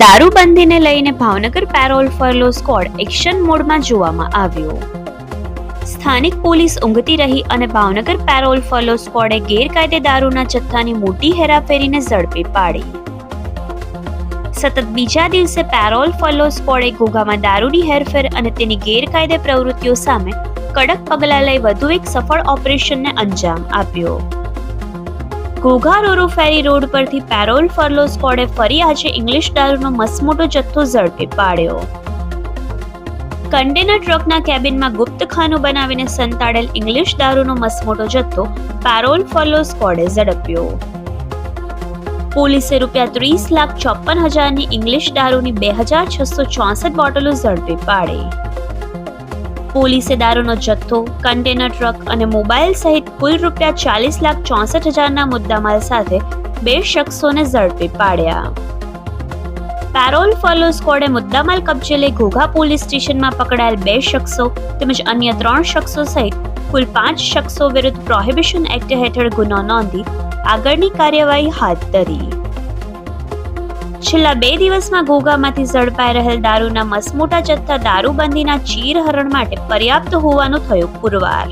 દારૂબંધીને લઈને Bhavnagar parole furlough squad action મોડમાં જોવામાં આવ્યો. સ્થાનિક પોલીસ ઊંઘતી રહી અને ભાવનગર પેરોલ ફરલો સ્કોડે ગેરકાયદે દારૂના જથ્થાની મોટી હેરાફેરીને ઝડપી પાડી. સતત બીજા દિવસે પેરોલ ફરલો સ્કોડે ઘોઘામાં દારૂની હેરફેર અને તેની ગેરકાયદે પ્રવૃત્તિઓ સામે કડક પગલાં લઈ વધુ એક સફળ ઓપરેશનને અંજામ આપ્યો. Ghogha ro ro ferry road પરથી પેરોલ ફરલો સ્કોડે ફરી આજે ઇંગ્લિશ દારૂનો મસમોટો જથ્થો ઝડપી પાડ્યો. કન્ટેનર ટ્રકના કેબિનમાં ગુપ્તખાનું બનાવીને સંતાડેલ ઇંગ્લિશ દારૂનો મસમોટો જથ્થો પેરોલ ફરલો સ્કોડે ઝડપ્યો. પોલીસે રૂપિયા ત્રીસ લાખ ચોપન હજારની ઇંગ્લિશ દારૂની બે હજાર છસો ચોસઠ બોટલો ઝડપી પાડી. પોલીસે દારૂનો જથ્થો, કન્ટેનર ટ્રક અને મોબાઈલ સહિત કુલ રૂપિયા ચાલીસ લાખ ચોસઠ હજારના મુદ્દામાલ સાથે બે શખ્સોને ઝડપી પાડ્યા. પેરોલ ફોલો સ્કોડે મુદ્દામાલ કબજે લઈ ઘોઘા પોલીસ સ્ટેશનમાં પકડાયેલ બે શખ્સો તેમજ અન્ય ત્રણ શખ્સો સહિત કુલ પાંચ શખ્સો વિરુદ્ધ પ્રોહિબિશન એક્ટ હેઠળ ગુનો નોંધી આગળની કાર્યવાહી હાથ ધરી. છેલ્લા બે દિવસમાં ઘોઘામાંથી ઝડપાઈ રહેલ દારૂના મસમોટા જથ્થા દારૂબંધીના ચીરહરણ માટે પર્યાપ્ત હોવાનું થયું પુરવાર.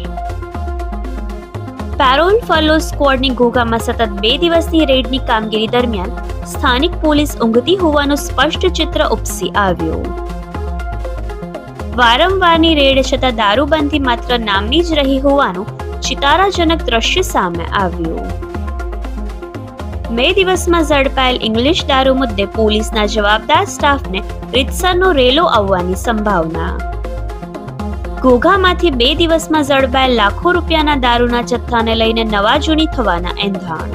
પેરોલ ફલો સ્કવોડની ઘોઘામાં સતત બે દિવસની રેડની કામગીરી દરમિયાન સ્થાનિક પોલીસ ઊંઘતી હોવાનું સ્પષ્ટ ચિત્ર ઉપસી આવ્યું. વારંવારની રેડ છતાં દારૂબંધી માત્ર નામની જ રહી હોવાનું ચિતારાજનક દ્રશ્ય સામે આવ્યું. મે દિવસમાં ઝડપાયેલ ઇંગ્લિશ દારૂ મુદ્દે પોલીસના જવાબદાર સ્ટાફને રીતસરનો રેલો આવવાની સંભાવના. ઘોઘામાંથી બે દિવસમાં ઝડપાયેલ લાખો રૂપિયાના દારૂના જથ્થાને લઈને નવા જૂની થવાના એંધાણ.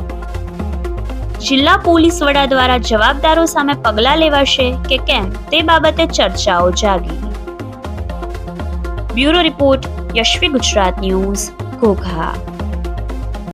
જિલ્લા પોલીસ વડા દ્વારા જવાબદારો સામે પગલાં લેવાશે કે કેમ તે બાબતે ચર્ચાઓ જાગી. Bureau report Yashvi Gujarat news, Ghogha.